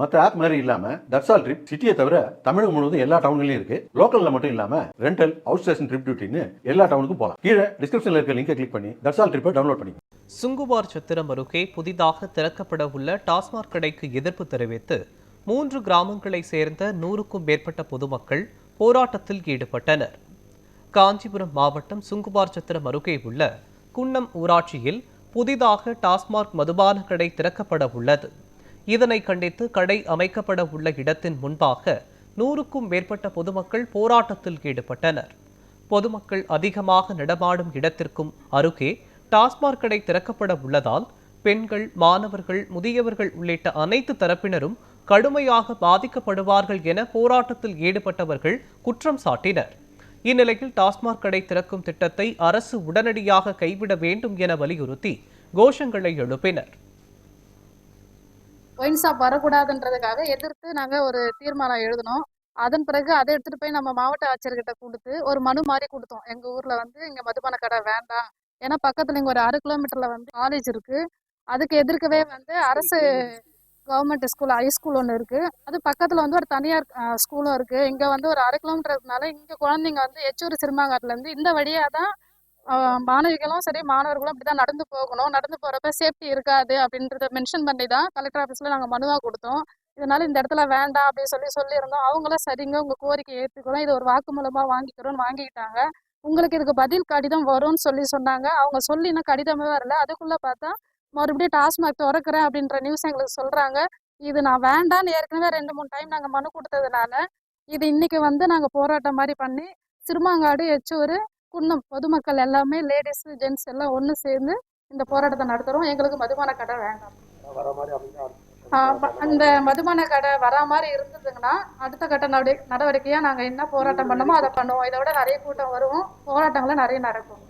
மற்ற ஆப் மாதிரி இல்லாம தட்சால் ட்ரிப் சிட்டியை தவிர தமிழகம் முழுவதும் எல்லா டவுன்லயும் இருக்கு. லோக்கல்ல மட்டும் இல்லாம ரெண்டல் அவுட் ஸ்டேஷன் ட்ரிப் டியூட்டின்னு எல்லா டவுனுக்கும் போகலாம் கீழே டிஸ்கிரிப்ஷன்ல இருக்க லிங்கை கிளிக் பண்ணி தட்சால் ட்ரிப்பை டவுன்லோட் பண்ணி சுங்குவார் சத்திரம் அருகே புதிதாக திறக்கப்பட உள்ள டாஸ்மாக் கடைக்கு எதிர்ப்பு தெரிவித்து மூன்று கிராமங்களை சேர்ந்த நூறுக்கும் மேற்பட்ட பொதுமக்கள் போராட்டத்தில் ஈடுபட்டனர். காஞ்சிபுரம் மாவட்டம் சுங்குவார் சத்திரம் அருகே உள்ள குன்னம் ஊராட்சியில் புதிதாக டாஸ்மாக் மதுபான கடை திறக்கப்பட உள்ளது. இதனை கண்டித்து கடை அமைக்கப்பட உள்ள இடத்தின் முன்பாக நூறுக்கும் மேற்பட்ட பொதுமக்கள் போராட்டத்தில் ஈடுபட்டனர். பொதுமக்கள் அதிகமாக நடமாடும் இடத்திற்கும் அருகே டாஸ்மாக் கடை திறக்கப்பட உள்ளதால் பெண்கள் மாணவர்கள் முதியவர்கள் உள்ளிட்ட அனைத்து தரப்பினரும் கடுமையாக பாதிக்கப்படுவார்கள் என போராட்டத்தில் ஈடுபட்டவர்கள் குற்றம் சாட்டினர். இந்நிலையில் டாஸ்மாக் கடை திறக்கும் திட்டத்தை அரசு உடனடியாக கைவிட வேண்டும் என வலியுறுத்தி கோஷங்களை எழுப்பினர். ஒயின் ஷாப் வரக்கூடாதுன்றதுக்காக எதிர்த்து நாங்கள் ஒரு தீர்மானம் எழுதினோம். அதன் பிறகு அதை எடுத்துட்டு போய் நம்ம மாவட்ட ஆட்சியர்கிட்ட கொடுத்து ஒரு மனு மாதிரி கொடுத்தோம். எங்க ஊர்ல வந்து இங்க மதுபான கடை வேண்டாம். ஏன்னா பக்கத்துல இங்க ஒரு அரை கிலோமீட்டர்ல வந்து காலேஜ் இருக்கு. அதுக்கு எதிர்க்கவே வந்து அரசு கவர்மெண்ட் ஸ்கூல் ஹை ஸ்கூல் ஒன்று இருக்கு. அது பக்கத்துல வந்து ஒரு தனியார் ஸ்கூலும் இருக்கு. இங்க வந்து ஒரு அரை கிலோமீட்டர் இருக்கனால இங்க குழந்தைங்க வந்து எச்சூர் சிறுமாங்காட்டுல இருந்து இந்த வழியா தான் மாணவிகளும் சரி மாணவர்களும் அப்படிதான் நடந்து போகணும். நடந்து போறப்ப சேஃப்டி இருக்காது அப்படின்றத மென்ஷன் பண்ணி தான் கலெக்டர் ஆஃபீஸ்ல நாங்கள் மனுவா கொடுத்தோம். இதனால இந்த இடத்துல வேண்டாம் அப்படின்னு சொல்லி சொல்லியிருந்தோம். அவங்களும் சரிங்க உங்க கோரிக்கை ஏற்றுக்கிறோம் இது ஒரு வாக்குமூலமா வாங்கிக்கிறோம்னு வாங்கிக்கிட்டாங்க. உங்களுக்கு இதுக்கு பதில் கடிதம் வரும்னு சொல்லி சொன்னாங்க. அவங்க சொல்லி இன்னும் கடிதமே வரல. அதுக்குள்ள பார்த்தா மறுபடியும் டாஸ்மாக் திறக்கிறேன் அப்படின்ற நியூஸ் எங்களுக்கு சொல்றாங்க. இது நான் வேண்டான்னு ஏற்கனவே ரெண்டு மூணு டைம் நாங்கள் மனு கொடுத்ததுனால இது இன்னைக்கு வந்து நாங்கள் போராட்டம் மாதிரி பண்ணி சிறுமாங்காடு எச்சூர் குன்னம் பொதுமக்கள் எல்லாமே லேடிஸ் ஜென்ட்ஸ் எல்லாம் ஒன்று சேர்ந்து இந்த போராட்டத்தை நடத்துகிறோம் எங்களுக்கு மதுபான கடை வேண்டாம். அந்த மதுபான கடை வரா மாதிரி இருந்ததுங்கன்னா அடுத்த கட்ட நடவடிக்கை நடவடிக்கையாக நாங்கள் என்ன போராட்டம் பண்ணமோ அதை பண்ணுவோம். இதை விட நிறைய கூட்டம் வருவோம். போராட்டங்களும் நிறைய நடக்கும்.